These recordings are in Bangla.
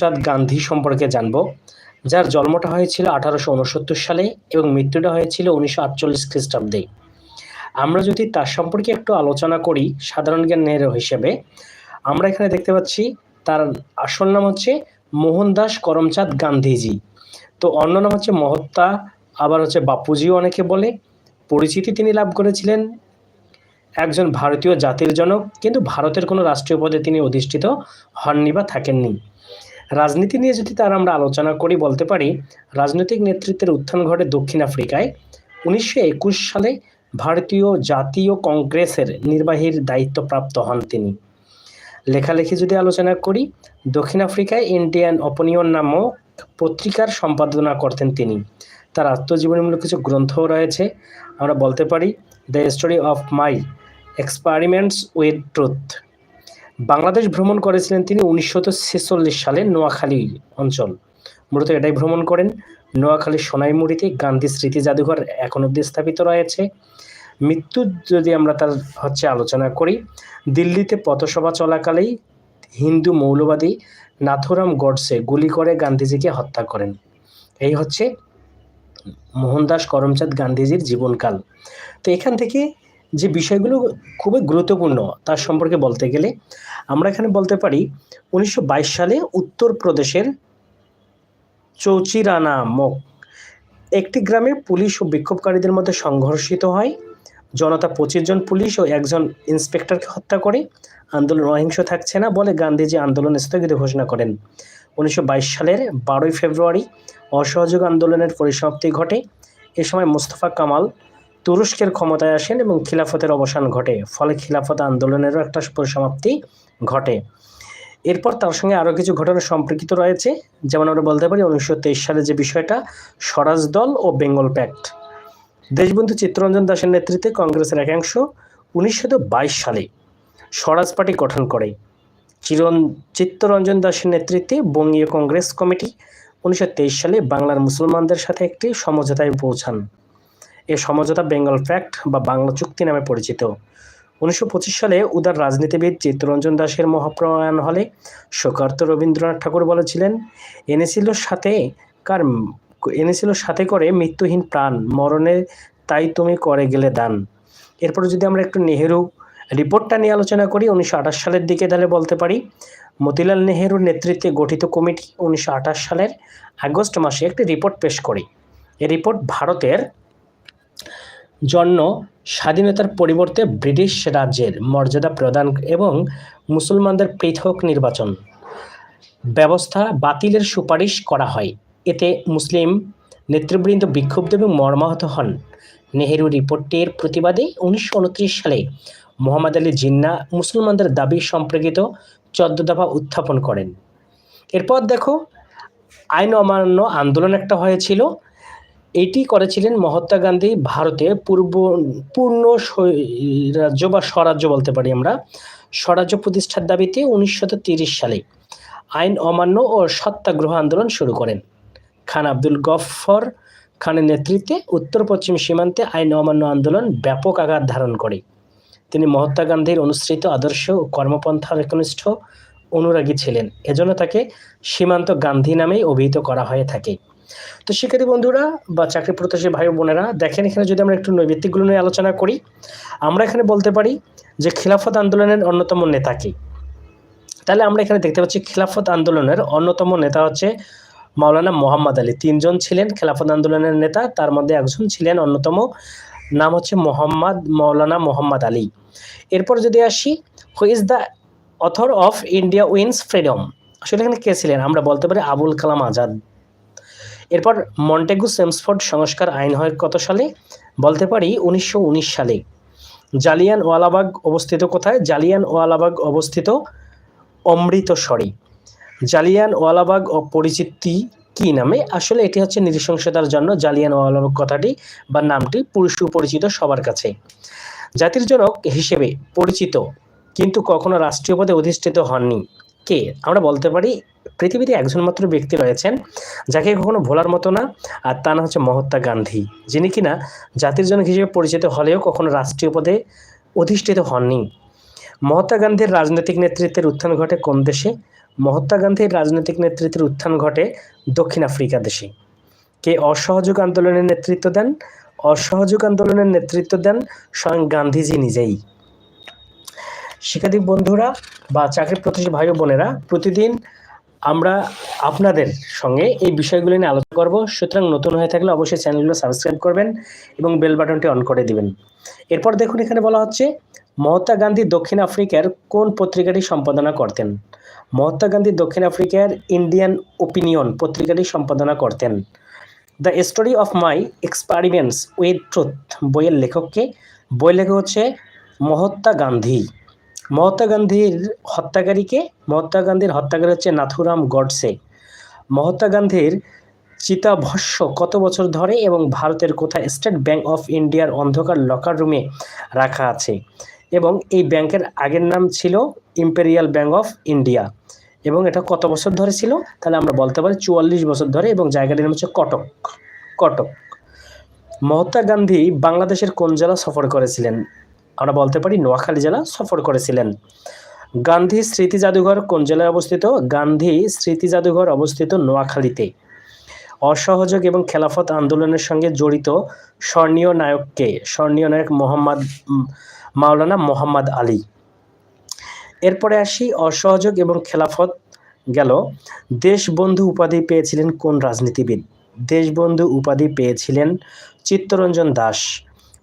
চাঁদ গান্ধী সম্পর্কে জানব, যার জন্মটা হয়েছিল আঠারোশো উনসত্তর সালে এবং মৃত্যুটা হয়েছিল উনিশশো আটচল্লিশ খ্রিস্টাব্দে। আমরা যদি তার সম্পর্কে একটু আলোচনা করি সাধারণ জ্ঞানের হিসেবে, আমরা এখানে দেখতে পাচ্ছি তার আসল নাম হচ্ছে মোহনদাস করমচাঁদ গান্ধীজি। তো অন্য নাম হচ্ছে মহত্তা, আবার হচ্ছে বাপুজিও অনেকে বলে। পরিচিতি তিনি লাভ করেছিলেন একজন ভারতীয় জাতির জনক, কিন্তু ভারতের কোনো রাষ্ট্রীয় পদে তিনি অধিষ্ঠিত হননি বা থাকেননি। রাজনীতি নিয়ে যদি তার আমরা আলোচনা করি, বলতে পারি, রাজনৈতিক নেতৃত্বের উত্থান ঘটে দক্ষিণ আফ্রিকায়। উনিশশো একুশ সালে ভারতীয় জাতীয় কংগ্রেসের নির্বাহীর দায়িত্বপ্রাপ্ত হন তিনি। লেখালেখি যদি আলোচনা করি, দক্ষিণ আফ্রিকায় ইন্ডিয়ান অপনিয়ন নামক পত্রিকার সম্পাদনা করতেন তিনি। তার আত্মজীবনীমূলক কিছু গ্রন্থও রয়েছে। আমরা বলতে পারি, the story of my experiments with truth Bangladesh ভ্রমণ করেছিলেন তিনি উনিশশো ছেচল্লিশ সালে নোয়াখালী অঞ্চল। মূলত এটাই ভ্রমণ করেন। নোয়াখালীর সোনাইমুড়িতে গান্ধী স্মৃতি জাদুঘর এখন অব্দি স্থাপিত রয়েছে। মৃত্যু যদি আমরা তার হচ্ছে আলোচনা করি, দিল্লিতে পথসভা চলাকালেই হিন্দু মৌলবাদী নাথুরাম গডসে গুলি করে গান্ধীজিকে হত্যা করেন। এই হচ্ছে মোহনদাস করমচাঁদ গান্ধীজির জীবনকাল। তো এখান থেকে যে বিষয়গুলো খুবই গুরুত্বপূর্ণ তার সম্পর্কে বলতে গেলে, আমরা এখানে বলতে পারি উনিশশো বাইশ সালে উত্তরপ্রদেশের চৌচিরা নামক একটি গ্রামে পুলিশ ও বিক্ষোভকারীদের মধ্যে সংঘর্ষিত হয়। জনতা পঁচিশ জন পুলিশ ও একজন ইন্সপেক্টরকে হত্যা করে। আন্দোলন অহিংস থাকছে না বলে গান্ধীজি আন্দোলন স্থগিত ঘোষণা করেন। উনিশশো বাইশ সালের বারোই ফেব্রুয়ারি অসহযোগ আন্দোলনের পরিসমাপ্তি ঘটে। এ সময় মোস্তফা কামাল তুরস্কের ক্ষমতায় আসেন এবং খিলাফতের অবসান ঘটে, ফলে খিলাফত আন্দোলনেরও একটা পরিসমাপ্তি ঘটে। এরপর তার সঙ্গে আরও কিছু ঘটনা সম্পর্কিত রয়েছে। যেমন আমরা বলতে পারি, উনিশশো তেইশ সালে যে বিষয়টা, স্বরাজ দল ও বেঙ্গল প্যাক্ট। দেশবন্ধু চিত্তরঞ্জন দাসের নেতৃত্বে কংগ্রেসের একাংশ উনিশশো সালে স্বরাজ পার্টি গঠন করে। চিরন, চিত্তরঞ্জন দাসের নেতৃত্বে বঙ্গীয় কংগ্রেস কমিটি উনিশশো তেইশ সালে বাংলার মুসলমানদের সাথে একটি সমঝোতায় পৌঁছান। এ সমঝোতা বেঙ্গল প্যাক্ট বা বাংলা চুক্তি নামে পরিচিত। উনিশশো পঁচিশ সালে উদার রাজনীতিবিদ চিত্তরঞ্জন দাসের মহাপ্রয়াণ হলে শোকার্ত রবীন্দ্রনাথ ঠাকুর বলেছিলেন, এনেছিল সাথে কার এনেছিল সাথে করে মৃত্যুহীন প্রাণ, মরণে তাই তুমি করে গেলে দান। এরপর যদি আমরা একটু নেহেরু রিপোর্টটা নিয়ে আলোচনা করি, উনিশশো আঠাশ সালের দিকে তাহলে বলতে পারি, মতিলাল নেহেরুর নেতৃত্বে গঠিত কমিটি উনিশশো আঠাশ সালের আগস্ট মাসে একটি রিপোর্ট পেশ করে। এই রিপোর্ট ভারতের জন্য স্বাধীনতার পরিবর্তে ব্রিটিশ রাজ্যের মর্যাদা প্রদান এবং মুসলমানদের পৃথক নির্বাচন ব্যবস্থা বাতিলের সুপারিশ করা হয়। এতে মুসলিম নেতৃবৃন্দ বিক্ষুব্ধ এবং মর্মাহত হন। নেহেরু রিপোর্টের প্রতিবাদে উনিশশো উনত্রিশ সালে মোহাম্মদ আলী জিন্না মুসলমানদের দাবি সম্পর্কিত চোদ্দ দফা উত্থাপন করেন। এরপর দেখো, আইন অমান্য আন্দোলন একটা হয়েছিল। এটি করেছিলেন মহাত্মা গান্ধী ভারতে পূর্ব, পূর্ণ রাজ্য বা স্বরাজ্য বলতে পারি আমরা, স্বরাজ্য প্রতিষ্ঠার দাবিতে উনিশশো সালে আইন অমান্য ও সত্যাগ্রহ আন্দোলন শুরু করেন। খান আব্দুল গফর খানের নেতৃত্বে উত্তর পশ্চিম সীমান্তে আইন অমান্য আন্দোলন ব্যাপক আঘাত ধারণ করে। তিনি মহাত্মা গান্ধীর অনুসৃত আদর্শ ও কর্মপন্থার একনিষ্ঠ অনুরাগী ছিলেন। এজন্য তাকে সীমান্ত গান্ধী নামেই অভিহিত করা হয়ে থাকে। তো শিক্ষার্থী বন্ধুরা বা চাকরি প্রত্যাশী ভাই বোনেরা, দেখেন এখানে যদি আমরা একটু নৈবিত্তিকগুলো নিয়ে আলোচনা করি, আমরা এখানে বলতে পারি যে খিলাফত আন্দোলনের অন্যতম নেতা কি? তাহলে আমরা এখানে দেখতে পাচ্ছি খিলাফত আন্দোলনের অন্যতম নেতা হচ্ছে মাওলানা মোহাম্মদ আলী। তিনজন ছিলেন খেলাফত আন্দোলনের নেতা, তার মধ্যে একজন ছিলেন অন্যতম, নাম হচ্ছে মোহাম্মদ মৌলানা মোহাম্মদ আলী। এরপর যদি আসি who is the author of India wins freedom আসলে এখানে কে ছিলেন? আমরা বলতে পারি আবুল কালাম আজাদ। এরপর মন্টেগু সেমসফোর্ড সংস্কার আইন হয় কত সালে? বলতে পারি উনিশশো উনিশ সালে। জালিয়ান ওয়ালাবাগ অবস্থিত কোথায়? জালিয়ান ওয়ালাবাগ অবস্থিত অমৃতসরে। জালিয়ান ওয়ালাবাগ পরিচিতি কি নামে? আসলে এটি হচ্ছে নৃশংসতার জন্য জালিয়ান ওয়ালাবাগ কথাটি বা নামটি পুরুষ সুপরিচিত সবার কাছে। জাতির জনক হিসেবে পরিচিত, কিন্তু কখনো রাষ্ট্রীয় পদে অধিষ্ঠিত হননি। কে? আমরা বলতে পারি পৃথিবীতে একজন মাত্র ব্যক্তি রয়েছেন, যাকে কখনো ভোলার মতো না, আর তা না হচ্ছে মহাত্মা গান্ধী, যিনি কিনা জাতির জনক হিসেবে পরিচিত হলেও কখনো রাষ্ট্রীয় পদে অধিষ্ঠিত হননি। মহাত্মা গান্ধীর রাজনৈতিক নেতৃত্বের উত্থান ঘটে কোন দেশে? মহাত্মা গান্ধীর রাজনৈতিক নেতৃত্বের উত্থান ঘটে দক্ষিণ আফ্রিকা দেশে। কে অসহযোগ আন্দোলনের নেতৃত্ব দেন? অসহযোগ আন্দোলনের নেতৃত্ব দেন স্বয়ং গান্ধীজি নিজেই। শিক্ষার্থী বন্ধুরা বা চাকরি প্রত্যাশী ভাই বোনেরা, প্রতিদিন আমরা আপনাদের সঙ্গে এই বিষয়গুলি নিয়ে আলোচনা করব। সুতরাং নতুন হয়ে থাকলে অবশ্যই চ্যানেলগুলো সাবস্ক্রাইব করবেন এবং বেল বাটনটি অন করে দিবেন। এরপর দেখুন, এখানে বলা হচ্ছে, মহাত্মা গান্ধী দক্ষিণ আফ্রিকার কোন পত্রিকাটি সম্পাদনা করতেন? মহাত্মা গান্ধী দক্ষিণ আফ্রিকার ইন্ডিয়ান ওপিনিয়ন পত্রিকাটি সম্পাদনা করতেন। The story of my experiments with truth বইয়ের লেখককে। বই লেখক হচ্ছে মহাত্মা গান্ধী। মহাত্মা গান্ধীর হত্যাকারীকে, মহাত্মা গান্ধীর হত্যাকারী হচ্ছে নাথুরাম গডসে। মহাত্মা গান্ধীর চিতাভস্য কত বছর ধরে এবং ভারতের কোথায়? স্টেট ব্যাংক অফ ইন্ডিয়ার অন্ধকার লকার রুমে রাখা আছে। এবং এই ব্যাংকের আগের নাম ছিল ইম্পেরিয়াল ব্যাংক অফ ইন্ডিয়া এবং এটা কত বছর ধরে ছিল? তাহলে আমরা বলতে পারি চুয়াল্লিশ বছর ধরে এবং জায়গাটির নাম হচ্ছে কটক। কটক। মহাত্মা গান্ধী বাংলাদেশের কোন জেলা সফর করেছিলেন? আমরা বলতে পারি নোয়াখালী জেলা সফর করেছিলেন। গান্ধী স্মৃতি জাদুঘর কোন জেলায় অবস্থিত? গান্ধী স্মৃতি জাদুঘর অবস্থিত নোয়াখালীতে। অসহযোগ এবং খেলাফত আন্দোলনের সঙ্গে জড়িত স্বর্ণীয় নায়ককে স্বর্ণীয় নায়ক মোহাম্মদ মাওলানা মোহাম্মদ আলী। এরপরে আসি, অসহযোগ এবং খেলাফত গেল। দেশবন্ধু উপাধি পেয়েছিলেন কোন রাজনীতিবিদ? দেশবন্ধু উপাধি পেয়েছিলেন চিত্তরঞ্জন দাস।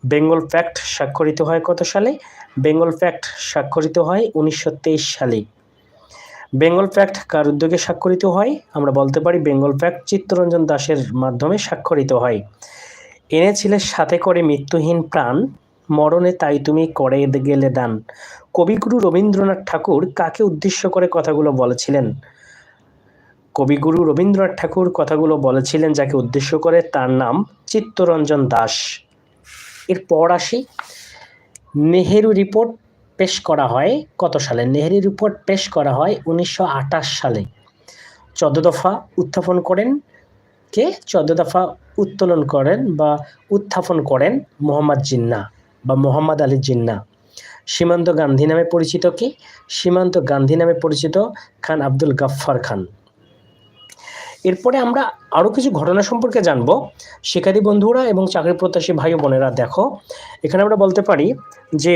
বেঙ্গল ফ্যাক্ট স্বাক্ষরিত হয় কত সালে? বেঙ্গল ফ্যাক্ট স্বাক্ষরিত হয় উনিশশো তেইশ সালে। বেঙ্গল ফ্যাক্ট কার উদ্যোগে স্বাক্ষরিত হয়? আমরা বলতে পারি বেঙ্গল ফ্যাক্ট চিত্তরঞ্জন দাসের মাধ্যমে স্বাক্ষরিত হয়। এনেছিলে সাথে করে মৃত্যুহীন প্রাণ, মরণে তাই তুমি করে গেলে দান। কবিগুরু রবীন্দ্রনাথ ঠাকুর কাকে উদ্দেশ্য করে কথাগুলো বলেছিলেন? কবিগুরু রবীন্দ্রনাথ ঠাকুর কথাগুলো বলেছিলেন যাকে উদ্দেশ্য করে তার নাম চিত্তরঞ্জন দাস। এরপর আসি। নেহেরু রিপোর্ট পেশ করা হয় কত সালে? নেহেরু রিপোর্ট পেশ করা হয় উনিশশো আঠাশ সালে। চোদ্দ দফা উত্থাপন করেন কে? চোদ্দ দফা উত্তোলন করেন বা উত্থাপন করেন মোহাম্মদ জিন্না বা মোহাম্মদ আলী জিন্না। সীমান্ত গান্ধী নামে পরিচিত কি? সীমান্ত গান্ধী নামে পরিচিত খান আব্দুল গাফফার খান। এরপরে আমরা আরও কিছু ঘটনা সম্পর্কে জানব। শিক্ষার্থী বন্ধুরা এবং চাকরি প্রত্যাশী ভাই বোনেরা, দেখো, এখানে আমরা বলতে পারি যে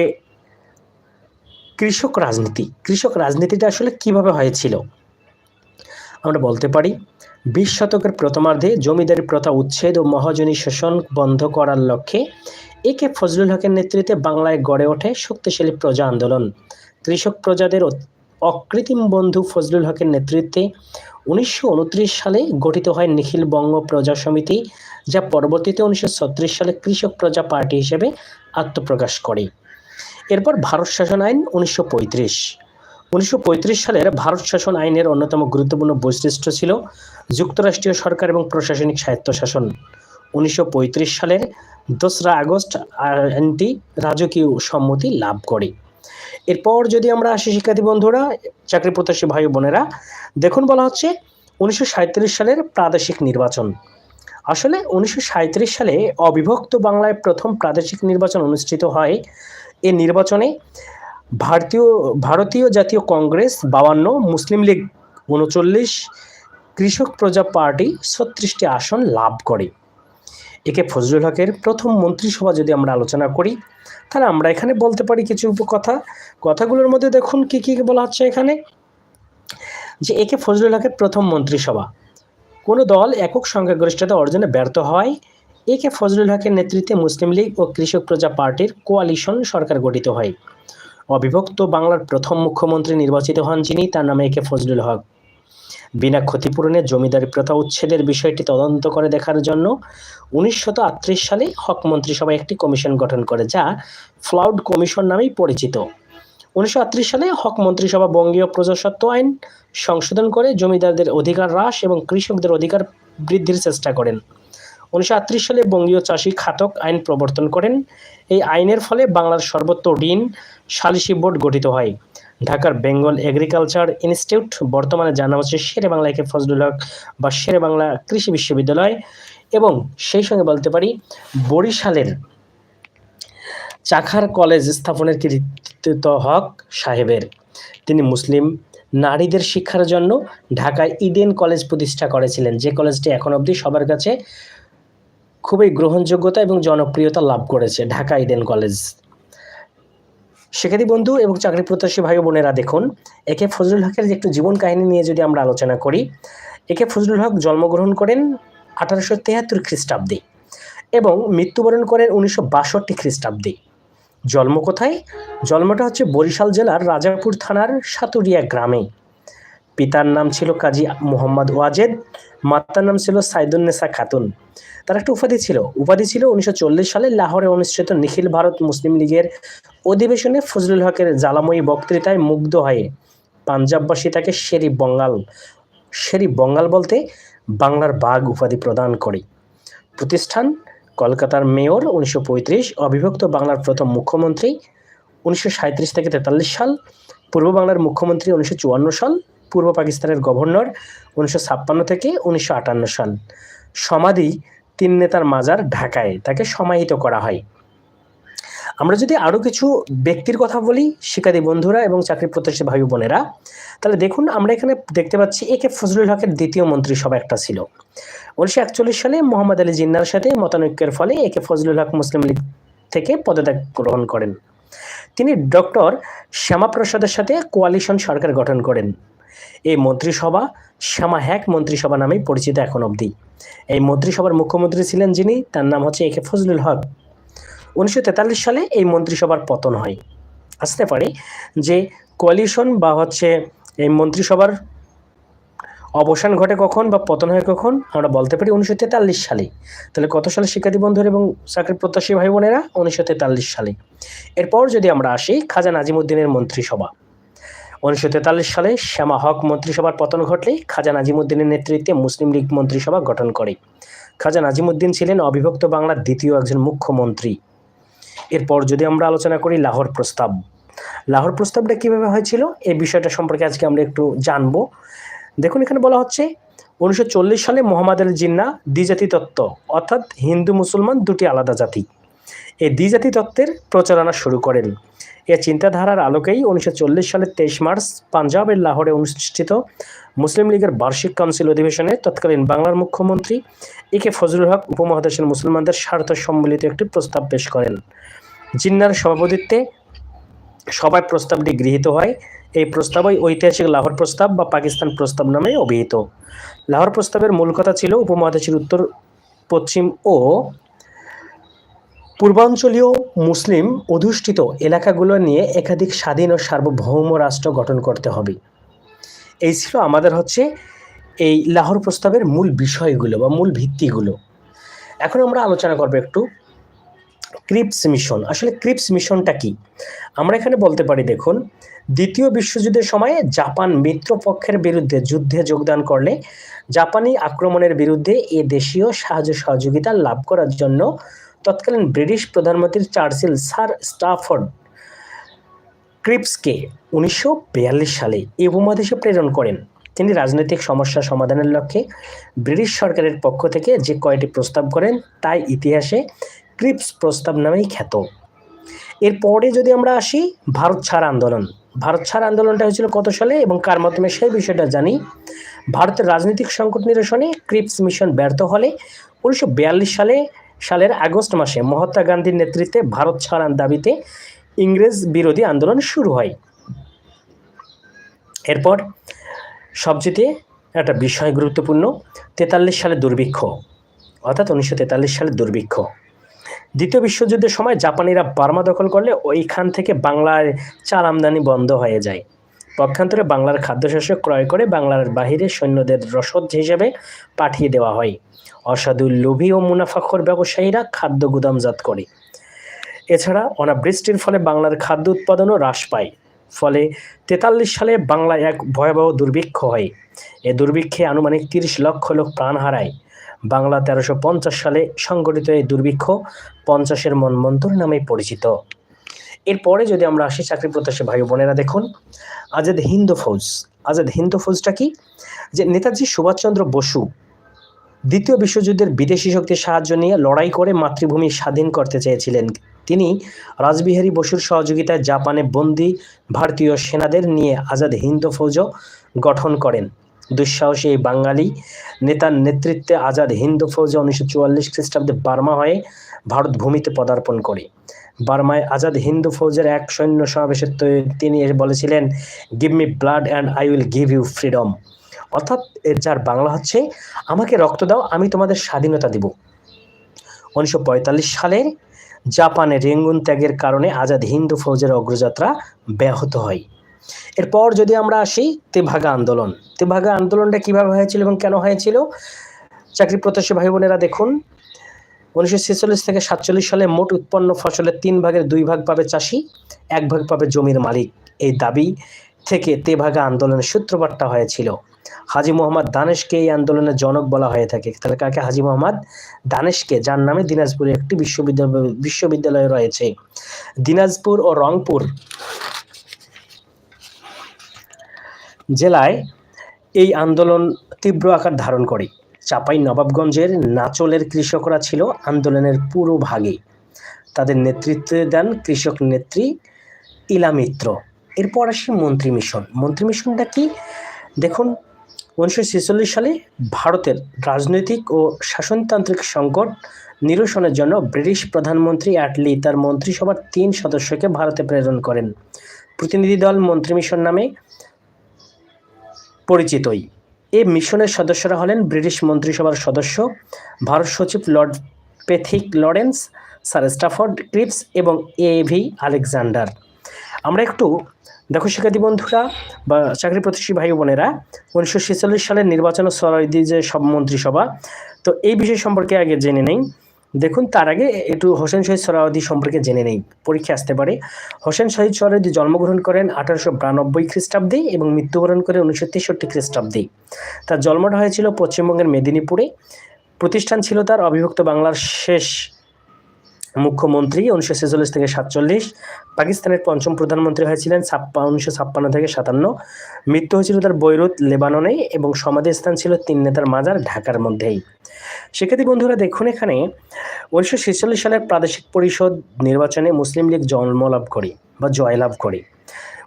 কৃষক রাজনীতি, কৃষক রাজনীতিটা আসলে কীভাবে হয়েছিল? আমরা বলতে পারি, বিশ শতকের প্রথমার্ধে জমিদারি প্রথা উচ্ছেদ ও মহাজনী শোষণ বন্ধ করার লক্ষ্যে এ কে ফজলুল হকের নেতৃত্বে বাংলায় গড়ে ওঠে শক্তিশালী প্রজা আন্দোলন। কৃষক প্রজাদের অকৃত্রিম বন্ধু ফজলুল হকের নেতৃত্বে উনিশশো উনত্রিশ সালে গঠিত হয় নিখিল বঙ্গ প্রজা সমিতি, যা পরবর্তীতে উনিশশো ছত্রিশ সালে কৃষক প্রজা পার্টি হিসেবে আত্মপ্রকাশ করে। এরপর ভারত শাসন আইন উনিশশো উনিশশো সালের ভারত শাসন আইনের অন্যতম গুরুত্বপূর্ণ বৈশিষ্ট্য ছিল যুক্তরাষ্ট্রীয় সরকার এবং প্রশাসনিক স্বায়ত্তশাসন উনিশশো পঁয়ত্রিশ সালের দোসরা আগস্ট আইনটি রাজকীয় সম্মতি লাভ করে। এরপর যদি আমরা আসি শিক্ষার্থী বন্ধুরা, চাকরি প্রত্যাশী ভাই বোনেরা, দেখুন বলা হচ্ছে উনিশশো সাঁইত্রিশ সালের প্রাদেশিক নির্বাচন। আসলে উনিশশো সাঁইত্রিশ সালে অবিভক্ত বাংলায় প্রথম প্রাদেশিক নির্বাচন অনুষ্ঠিত হয় এ নির্বাচনে। ভারতীয় ভারতীয় জাতীয় কংগ্রেস বাবান্ন মুসলিম লীগ উনচল্লিশ, কৃষক প্রজা পার্টি ছত্রিশটি আসন লাভ করে। একে ফজলুল হকের প্রথম মন্ত্রিসভা যদি আমরা আলোচনা করি তাহলে আমরা এখানে বলতে পারি কিছু কথা। কথাগুলোর মধ্যে দেখুন কি কি বলা হচ্ছে এখানে? যে একে ফজলুল হকের প্রথম মন্ত্রিসভা। কোনো দল একক সংখ্যাগরিষ্ঠতা অর্জনে ব্যর্থ হয়, একে ফজলুল হকের নেতৃত্বে মুসলিম লীগ ও কৃষক প্রজা পার্টির কোয়ালিশন সরকার গঠিত হয়। অবিভক্ত বাংলার প্রথম মুখ্যমন্ত্রী নির্বাচিত হন যিনি, তার নামে একে ফজলুল হক। বিনা ক্ষতিপূরণে জমিদারি প্রথা উচ্ছেদের বিষয়টি তদন্ত করে দেখার জন্য উনিশশো সালে হক মন্ত্রিসভা একটি কমিশন গঠন করে, যা ফ্লাউড কমিশন নামেই পরিচিত। উনিশশো আটত্রিশ সালে হক মন্ত্রিসভা বঙ্গীয় প্রজাস্বত্ব আইন সংশোধন করে জমিদারদের অধিকার হ্রাস এবং কৃষকদের অধিকার বৃদ্ধির চেষ্টা করেন। উনিশশো আটত্রিশ সালে বঙ্গীয় চাষি খাতক আইন প্রবর্তন করেন। এই আইনের ফলে বাংলার সর্বত্র ঋণ সালিসি বোর্ড গঠিত হয়। ঢাকার বেঙ্গল এগ্রিকালচার ইনস্টিটিউট, বর্তমানে জানা হচ্ছে শেরে বাংলা একে ফজলুল হক বা শেরে বাংলা কৃষি বিশ্ববিদ্যালয় এবং সেই সঙ্গে বলতে পারি বরিশালের চাখার কলেজ স্থাপনের কৃতিত্ব হক সাহেবের। তিনি মুসলিম নারীদের শিক্ষার জন্য ঢাকায় ইডেন কলেজ প্রতিষ্ঠা করেছিলেন, যে কলেজটি এখন অবধি সবার কাছে খুবই গ্রহণযোগ্যতা এবং জনপ্রিয়তা লাভ করেছে ঢাকা ইডেন কলেজ। শিক্ষার্থী বন্ধু এবং চাকরি প্রত্যাশী ভাই বোনেরা দেখুন, একে ফজলুল হকের একটু জীবন কাহিনী নিয়ে যদি আমরা আলোচনা করি, একে ফজলুল হক জন্মগ্রহণ করেন আঠারোশো তেহাত্তর খ্রিস্টাব্দে এবং মৃত্যুবরণ করেন উনিশশো বাষট্টি খ্রিস্টাব্দে। জন্ম কোথায়? জন্মটা হচ্ছে বরিশাল জেলার রাজাপুর থানার সাতুরিয়া গ্রামে। পিতার নাম ছিল কাজী মোহাম্মদ ওয়াজেদ, মাতার নাম ছিল সাইদুন্নেসা খাতুন। তার একটা উপাধি ছিল। উপাধি ছিল উনিশশো চল্লিশ সালে লাহোরে অনুষ্ঠিত নিখিল ভারত মুসলিম লীগের অধিবেশনে ফজলুল হকের জ্বালাময়ী বক্তৃতায় মুগ্ধ হয়ে পাঞ্জাববাসী তাকে শেরি বঙ্গাল শেরি বঙ্গাল বলতে বাংলার বাঘ উপাধি প্রদান করে। প্রতিষ্ঠান কলকাতার মেয়র উনিশশো পঁয়ত্রিশ, অবিভক্ত বাংলার প্রথম মুখ্যমন্ত্রী উনিশশো সাঁইত্রিশ থেকে তেতাল্লিশ সাল, পূর্ব বাংলার মুখ্যমন্ত্রী উনিশশো চুয়ান্ন সাল পূর্ব পাকিস্তানের গভর্নর উনিশশো ছাপ্পান্ন থেকে উনিশশো আটান্ন সাল। সমাধি তিন নেতার মাজার ঢাকায়, তাকে সমাহিত করা হয়। আমরা যদি আরও কিছু ব্যক্তির কথা বলি শিক্ষার্থী বন্ধুরা এবং চাকরি প্রত্যাশী ভাই বোনেরা, তাহলে দেখুন আমরা এখানে দেখতে পাচ্ছি এ কে ফজলুল হকের দ্বিতীয় মন্ত্রিসভা একটা ছিল। উনিশশো একচল্লিশ সালে মোহাম্মদ আলী জিন্নার সাথে মতানৈক্যের ফলে এ কে ফজলুল হক মুসলিম লীগ থেকে পদত্যাগ গ্রহণ করেন। তিনি ডক্টর শ্যামাপ্রসাদের সাথে কোয়ালিশন সরকার গঠন করেন। এই মন্ত্রিসভা শ্যামা হ্যাক মন্ত্রিসভা নামেই পরিচিত এখন অবধি। এই মন্ত্রিসভার মুখ্যমন্ত্রী ছিলেন যিনি, তার নাম হচ্ছে এ কে ফজলুল হক। উনিশশো তেতাল্লিশ সালে এই মন্ত্রিসভার পতন হয়। আসতে পারে যে কোয়ালিশন বা হচ্ছে এই মন্ত্রিসভার অবসান ঘটে কখন বা পতন হয় কখন, আমরা বলতে পারি উনিশশো তেতাল্লিশ সালে তাহলে কত সালে শিক্ষার্থী বন্ধুরা এবং চাকরি প্রত্যাশী ভাই বোনেরা উনিশশো তেতাল্লিশ সালে। এরপর যদি আমরা আসি খাজা নাজিমুদ্দিনের মন্ত্রিসভা। উনিশশো তেতাল্লিশ সালে শ্যামা হক মন্ত্রিসভার পতন ঘটলে খাজা নাজিমুদ্দিনের নেতৃত্বে মুসলিম লীগ মন্ত্রিসভা গঠন করে। খাজা নাজিমুদ্দিন ছিলেন অবিভক্ত বাংলার দ্বিতীয় একজন মুখ্যমন্ত্রী। এরপর যদি আমরা আলোচনা করি লাহোর প্রস্তাব। লাহোর প্রস্তাবটা কীভাবে হয়েছিল? এই বিষয়টা সম্পর্কে আজকে আমরা একটু জানব। দেখুন, এখানে বলা হচ্ছে উনিশশো চল্লিশ সালে মোহাম্মদ আলী জিন্না দ্বিজাতি তত্ত্ব অর্থাৎ হিন্দু মুসলমান দুটি আলাদা জাতি। এই দ্বিজাতি তত্ত্বের প্রচারণা শুরু করেন। এ চিন্তাধারার আলোকেই উনিশশো চল্লিশ সালের তেইশ মার্চ পাঞ্জাবের লাহোরে অনুষ্ঠিত মুসলিম লীগের বার্ষিক কাউন্সিল অধিবেশনে তৎকালীন বাংলার মুখ্যমন্ত্রী এ কে ফজলুল হক উপমহাদেশের মুসলমানদের স্বার্থ সম্মিলিত একটি প্রস্তাব পেশ করেন। জিন্নার সভাপতিত্বে সভায় প্রস্তাবটি গৃহীত হয়। এই প্রস্তাবই ঐতিহাসিক লাহোর প্রস্তাব বা পাকিস্তান প্রস্তাব নামে অভিহিত। লাহোর প্রস্তাবের মূল কথা ছিল উপমহাদেশের উত্তর, পশ্চিম ও পূর্বাঞ্চলীয় মুসলিম অধিষ্ঠিত এলাকাগুলো নিয়ে একাধিক স্বাধীন ও সার্বভৌম রাষ্ট্র গঠন করতে হবে। এই ছিল আমাদের হচ্ছে এই লাহোর প্রস্তাবের মূল বিষয়গুলো বা মূল ভিত্তিগুলো। এখন আমরা আলোচনা করব একটু ক্রিপস মিশন। আসলে ক্রিপস মিশনটা কি? আমরা এখানে বলতে পারি, দেখুন, দ্বিতীয় বিশ্বযুদ্ধের সময়ে জাপান মিত্রপক্ষের বিরুদ্ধে যুদ্ধে যোগদান করলে জাপানি আক্রমণের বিরুদ্ধে এ দেশীয় সাহায্য সহযোগিতা লাভ করার জন্য তৎকালীন ব্রিটিশ প্রধানমন্ত্রী চার্চিল স্যার স্টাফর্ড ক্রিপসকে উনিশশো বিয়াল্লিশ সালে এই উপমহাদেশে প্রেরণ করেন। তিনি রাজনৈতিক সমস্যা সমাধানের লক্ষ্যে ব্রিটিশ সরকারের পক্ষ থেকে যে কয়টি প্রস্তাব করেন, তাই ইতিহাসে ক্রিপস প্রস্তাব নামেই খ্যাত। এরপরে যদি আমরা আসি, ভারত ছাড় আন্দোলন। ভারত ছাড় আন্দোলনটা হয়েছিল কত সালে এবং কার মাধ্যমে সেই বিষয়টা জানি। ভারতের রাজনৈতিক সংকট নিরসনে ক্রিপস মিশন ব্যর্থ হলে উনিশশো বিয়াল্লিশ সালে সালের আগস্ট মাসে মহাত্মা গান্ধীর নেতৃত্বে ভারত ছাড়ান দাবিতে ইংরেজ বিরোধী আন্দোলন শুরু হয়। এরপর সবচেয়ে একটা বিষয় গুরুত্বপূর্ণ, তেতাল্লিশ সালে দুর্ভিক্ষ। অর্থাৎ উনিশশো তেতাল্লিশ সালে দুর্ভিক্ষ। দ্বিতীয় বিশ্বযুদ্ধের সময় জাপানিরা বার্মা দখল করলে ওইখান থেকে বাংলার চাল আমদানি বন্ধ হয়ে যায়। পক্ষান্তরে বাংলার খাদ্যশস্য ক্রয় করে বাংলার বাহিরে সৈন্যদের রসদ হিসেবে পাঠিয়ে দেওয়া হয়। অসাধু লোভী ও মুনাফাখর ব্যবসায়ীরা খাদ্য গুদামজাত করে। এছাড়া অনাবৃষ্টির ফলে বাংলার খাদ্য উৎপাদনও হ্রাস পায়। ফলে তেতাল্লিশ সালে বাংলায় এক ভয়াবহ দুর্ভিক্ষ হয়। এ দুর্ভিক্ষে আনুমানিক তিরিশ লক্ষ লোক প্রাণ হারায়। বাংলা তেরোশো সালে সংগঠিত এই দুর্ভিক্ষ পঞ্চাশের মনমন্তর নামে পরিচিত। এরপরে যদি আমরা আসি চাকরি প্রত্যাশী ভাই বোনেরা, দেখুন, আজাদ হিন্দ ফৌজ। আজাদ হিন্দ ফৌজটা কি? যে নেতাজি সুভাষচন্দ্র বসু দ্বিতীয় বিশ্বযুদ্ধের বিদেশি শক্তির সাহায্য নিয়ে লড়াই করে মাতৃভূমি স্বাধীন করতে চেয়েছিলেন। তিনি রাজবিহারী বসুর সহযোগিতায় জাপানে বন্দী ভারতীয় সেনাদের নিয়ে আজাদ হিন্দ ফৌজ গঠন করেন। দুঃসাহসী এই বাঙালি নেতার নেতৃত্বে আজাদ হিন্দ ফৌজ উনিশশো চুয়াল্লিশ খ্রিস্টাব্দে বার্মা হয়ে ভারত ভূমিতে পদার্পণ করে। বার্মায় আজাদ হিন্দু ফৌজের এক সৈন্য সমাবেশে তিনি বলেছিলেন give me blood and I will give you freedom অর্থাৎ এর যার বাংলা হচ্ছে, আমাকে রক্ত দাও, আমি তোমাদের স্বাধীনতা দিব। উনিশশো পঁয়তাল্লিশ সালে জাপানে রেঙ্গুন ত্যাগের কারণে আজাদ হিন্দু ফৌজের অগ্রযাত্রা ব্যাহত হয়। এরপর যদি আমরা আসি, তেভাগা আন্দোলন। তেভাগা আন্দোলনটা কীভাবে হয়েছিল এবং কেন হয়েছিল? চাকরি প্রত্যাশী ভাই বোনেরা দেখুন উনিশশো ছেচল্লিশ থেকে সাতচল্লিশ সালে মোট উৎপন্ন ফসলের তিন ভাগের দুই ভাগ পাবে চাষি, এক ভাগ পাবে জমির মালিক। এই দাবি থেকে তেভাগা আন্দোলনের সূত্রপাতটা হয়েছিল। হাজি মোহাম্মদ দানেশকে এই আন্দোলনের জনক বলা হয়ে থাকে। তাহলে কাকে? হাজি মোহাম্মদ দানেশকে, যার নামে দিনাজপুরে একটি বিশ্ববিদ্যালয় বিশ্ববিদ্যালয় রয়েছে। দিনাজপুর ও রংপুর জেলায় এই আন্দোলন তীব্র আকার ধারণ করে। চাপাই নবাবগঞ্জের নাচলের কৃষকরা ছিল আন্দোলনের পুরো ভাগে। তাদের নেতৃত্বে দেন কৃষক নেত্রী ইলা মিত্র। এরপর আসি মন্ত্রী মিশন। মন্ত্রী মিশনটা কি? দেখুন, উনিশশো ছেচল্লিশ সালে ভারতের রাজনৈতিক ও শাসনতান্ত্রিক সংকট নিরসনের জন্য ব্রিটিশ প্রধানমন্ত্রী অ্যাটলি তার মন্ত্রিসভার তিন সদস্যকে ভারতে প্রেরণ করেন। প্রতিনিধি দল মন্ত্রী মিশন নামে পরিচিতই। এই মিশনের সদস্যরা হলেন ব্রিটিশ মন্ত্রিসভার সদস্য, ভারত সচিব lord Pethick Lawrence, sir Stafford Cripps এবং এ ভি আলেকজান্ডার। আমরা একটু দেখো শিক্ষার্থী বন্ধুরা বা চাকরি প্রতিষ্ঠী ভাই বোনেরা, উনিশশো ছেচল্লিশ সালের নির্বাচন সরাই দিয়ে যে সব মন্ত্রিসভা, তো এই বিষয় সম্পর্কে আগে জেনে নেই। দেখুন, তার আগে একটু হোসেন শহীদ সরাওয়াদি সম্পর্কে জেনে নেই। পরীক্ষা আসতে পারে। হোসেন শহীদ সরাওয়াদি জন্মগ্রহণ করেন আঠারোশো বিরানব্বই খ্রিস্টাব্দে এবং মৃত্যুবরণ করে উনিশশো তেষট্টি খ্রিস্টাব্দে। তার জন্মটা হয়েছিল পশ্চিমবঙ্গের মেদিনীপুরে। প্রতিষ্ঠান ছিল তার অবিভক্ত বাংলার শেষ মুখ্যমন্ত্রী উনিশশো ছেচল্লিশ থেকে সাতচল্লিশ, পাকিস্তানের পঞ্চম প্রধানমন্ত্রী হয়েছিলেন ছাপ্পা, উনিশশো ছাপ্পান্ন থেকে সাতান্ন। মৃত্যু হয়েছিল তার বৈরুত, লেবাননে এবং সমাধিস্থান ছিল তিন নেতার মাজার ঢাকার মধ্যেই। সেক্ষেত্রে বন্ধুরা, দেখুন এখানে উনিশশো ছেচল্লিশ সালের প্রাদেশিক পরিষদ নির্বাচনে মুসলিম লীগ জন্মলাভ করে বা জয়লাভ করে।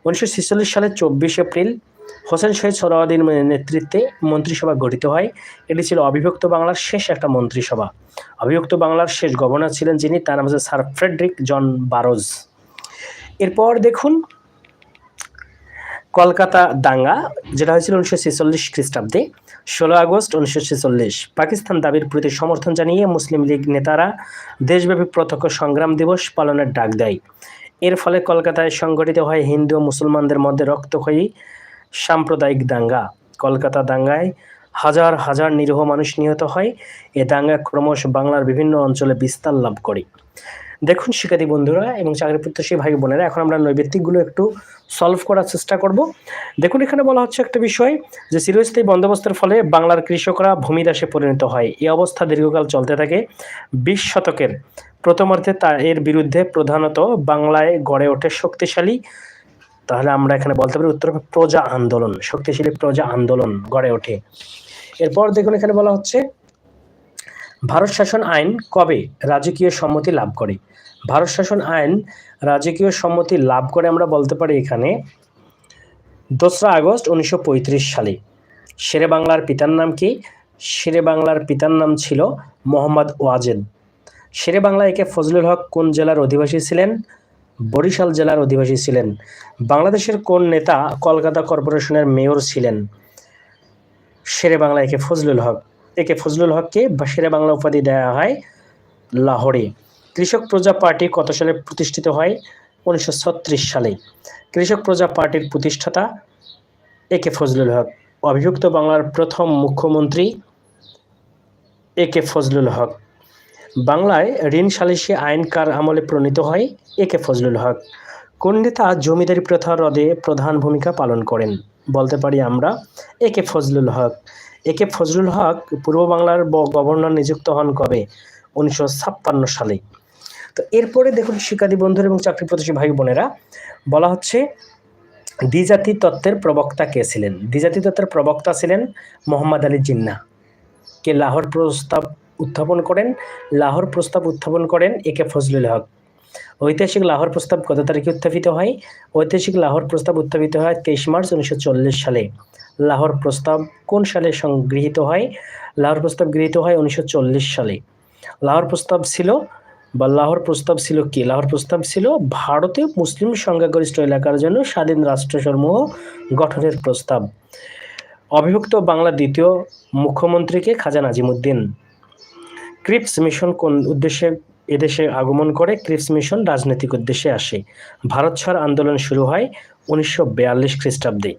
উনিশশো ছেচল্লিশ সালের চব্বিশ এপ্রিল হোসেন শহীদ সোহরাওয়ার্দীর নেতৃত্বে মন্ত্রিসভা গঠিত হয়। এটি ছিল অবিভক্ত বাংলার শেষ একটা মন্ত্রিসভা। অবিভক্ত বাংলার শেষ গভর্নর ছিলেন যিনি, তার নাম হচ্ছে স্যার ফ্রেডরিক জন বারোজ। এরপর দেখুন, কলকাতা দাঙ্গা, যেটা হয়েছিল উনিশশো ছেচল্লিশ খ্রিস্টাব্দে, ষোলো আগস্ট উনিশশো ছেচল্লিশ। পাকিস্তান দাবির প্রতি সমর্থন জানিয়ে মুসলিম লীগ নেতারা দেশব্যাপী প্রত্যক্ষ সংগ্রাম দিবস পালনের ডাক দেয়। এর ফলে কলকাতায় সংগঠিত হয় হিন্দু ও মুসলমানদের মধ্যে রক্তক্ষয়ী সাম্প্রদায়িক দাঙ্গা। কলকাতা দাঙ্গায় হাজার হাজার নিরীহ মানুষ নিহত হয়। এ দাঙ্গা ক্রমশ বাংলার বিভিন্ন অঞ্চলে বিস্তার লাভ করে। দেখুন শিক্ষার্থী বন্ধুরা এবং চাকরি প্রত্যাশী ভাই বোনেরা, এখন আমরা নৈবেত্তিকগুলো একটু সলভ করার চেষ্টা করব। দেখুন এখানে বলা হচ্ছে একটা বিষয় যে, চিরস্থায়ী বন্দোবস্তের ফলে বাংলার কৃষকরা ভূমিদাসে পরিণত হয়। এই অবস্থা দীর্ঘকাল চলতে থাকে। বিশ শতকের প্রথমার্ধে তা এর বিরুদ্ধে প্রধানত বাংলায় গড়ে ওঠে শক্তিশালী তাহলে আমরা এখানে বলতে পারি উত্তর প্রজা আন্দোলন, শক্তিশালী প্রজা আন্দোলন গড়ে ওঠে। এরপর দেখুন এখানে বলা হচ্ছে, ভারত শাসন আইন কবে রাজকীয় সম্মতি লাভ করে? ভারত শাসন আইন রাজকীয় সম্মতি লাভ করে আমরা বলতে পারি এখানে, দোসরা আগস্ট উনিশশো পঁয়ত্রিশ সালে। শেরে বাংলার পিতার নাম কি? শেরে বাংলার পিতার নাম ছিল মোহাম্মদ ওয়াজেদ। শেরে বাংলা একে ফজলুল হক কোন জেলার অধিবাসী ছিলেন? বরিশাল জেলার অধিবাসী ছিলেন। বাংলাদেশের কোন নেতা কলকাতা কর্পোরেশনের মেয়র ছিলেন? শেরে বাংলা একে ফজলুল হক। একে ফজলুল হককে শেরে বাংলা উপাধি দেওয়া হয় লাহোরে। কৃষক প্রজা পার্টি কত সালে প্রতিষ্ঠিত হয়? উনিশশো ছত্রিশ সালে। কৃষক প্রজা পার্টির প্রতিষ্ঠাতা এ কে ফজলুল হক। অভিযুক্ত বাংলার প্রথম মুখ্যমন্ত্রী এ কে ফজলুল হক। বাংলায় ঋণ সালিসি আইন কার আমলে প্রণীত হয়? এ কে ফজলুল হক। কোন নেতা জমিদারি প্রথা রদে প্রধান ভূমিকা পালন করেন? বলতে পারি আমরা এ কে ফজলুল হক। এ কে ফজলুল হক পূর্ব বাংলার গভর্নর নিযুক্ত হন কবে? উনিশশো ছাপ্পান্ন সালে। তো এরপরে দেখুন শিক্ষার্থী বন্ধুরা এবং চাকরি প্রত্যাশী ভাই বোনেরা, বলা হচ্ছে দ্বিজাতি তত্ত্বের প্রবক্তা কে ছিলেন? দ্বিজাতি তত্ত্বের প্রবক্তা ছিলেন মোহাম্মদ আলী জিন্না। কে লাহোর প্রস্তাব উত্থাপন করেন, লাহোর প্রস্তাব উত্থাপন করেন এ কে ফজলুল হক। ঐতিহাসিক লাহোর প্রস্তাব কত তারিখে উত্থাপিত হয়? ঐতিহাসিক লাহোর প্রস্তাব উত্থাপিত হয় তেইশ মার্চ উনিশশো চল্লিশ সালে। লাহোর প্রস্তাব কোন সালে সংগৃহীত হয়? লাহোর প্রস্তাব গৃহীত হয় উনিশশো চল্লিশ সালে। লাহোর প্রস্তাব ছিল বা লাহোর প্রস্তাব ছিল কি? লাহোর প্রস্তাব ছিল ভারতে মুসলিম সংখ্যাগরিষ্ঠ এলাকার জন্য স্বাধীন রাষ্ট্রসমূহ গঠনের প্রস্তাব। অবিভক্ত বাংলার দ্বিতীয় মুখ্যমন্ত্রীকে খাজা নাজিমুদ্দিন। ক্রিপস মিশন কোন উদ্দেশ্যে এদেশে আগমন করে? ক্রিপস মিশন রাজনৈতিক উদ্দেশ্যে আসে। ভারত ছাড় আন্দোলন শুরু হয় উনিশশো বিয়াল্লিশ খ্রিস্টাব্দে।